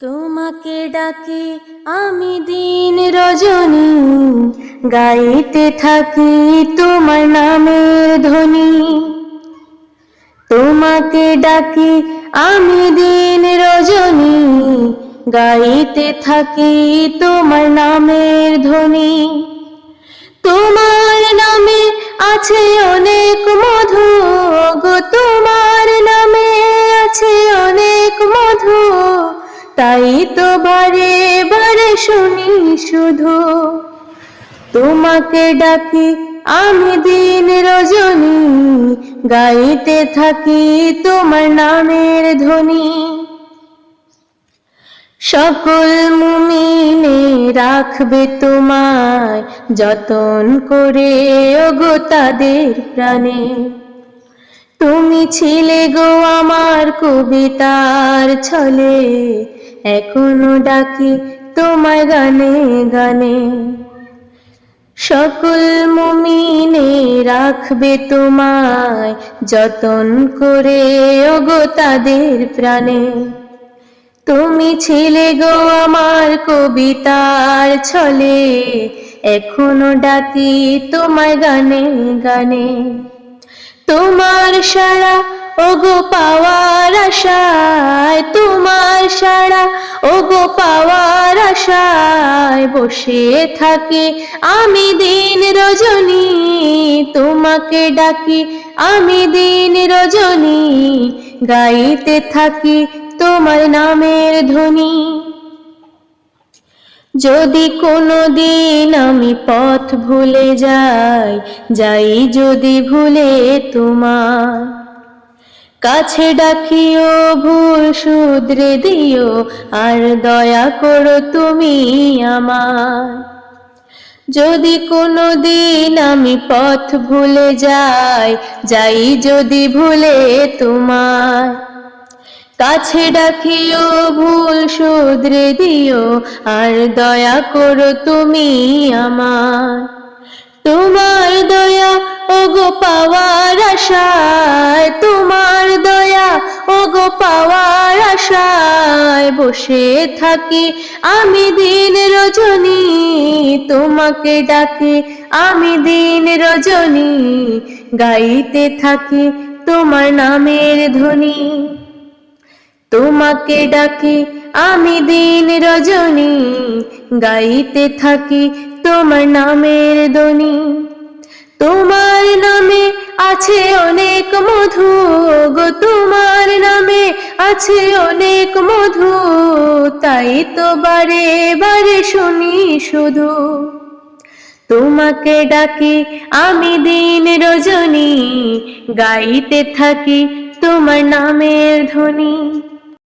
তোমাকে ডাকি আমি দিন রজনী, গাইতে থাকি তোমার নামের ধ্বনি। তোমাকে ডাকি আমি দিন রজনী, গাইতে থাকি তোমার নামের ধ্বনি। তোমার নামে আছে অনেক মধু গো তাই তো বারে বারে শুনি শুধু। তোমাকে ডাকি আমি দিন রজনী, গাইতে থাকি তোমার নামের ধ্বনি। সকল মুমিনে রাখবে তোমায় যতন করে, ওগো তাদের প্রাণে। তুমি ছিলে গো আমার কবিতার ছলে এখনও ডাকি তোমায় গানে গানে। সকল মুমিনে রাখবে তোমায় যতন করে, ওগো তাদের প্রাণে। তুমি ছিলে গো আমার কবিতার ছলে, এখনও ডাকি তোমায় গানে গানে। তোমার সারা ওগো পাওয়ার আশায় তোমার সারা ওগো পাওয়ার আশায় বসে থাকি আমি দিন রজনী, তোমাকে ডাকি আমি দিন রজনী, গাইতে থাকি তোমার নামের ধ্বনি। যদি কোনো দিন আমি পথ ভুলে যাই যাই যদি ভুলে তোমার কাছে ডাকিও, ভুল শুধরে দিও, আর দয়া করো তুমি আমার যদি কোনো দিন আমি পথ ভুলে যাই যাই যদি ভুলে তোমার কাছে ডাকিও, ভুল শুধরে দিও, আর দয়া করো তুমি আমার তোমার দয়া, ওগো পাওয়ার আশায় বসে থাকি। আমি দিন রজনী তোমাকে ডাকি। আমি দিন রজনী গাইতে থাকি। তোমার নামের ধ্বনি তোমাকে ডাকি। আমি দিন রজনী গাইতে থাকি। তোমার নামের দনি তোমার নামে আছে অনেক মধু গো, তোমার আছে অনেক মধু, তাই তো বারে বারে শুনি শুধু। তোমাকে ডাকি আমি দিন রজনী, গাইতে থাকি তোমার নামের ধ্বনি।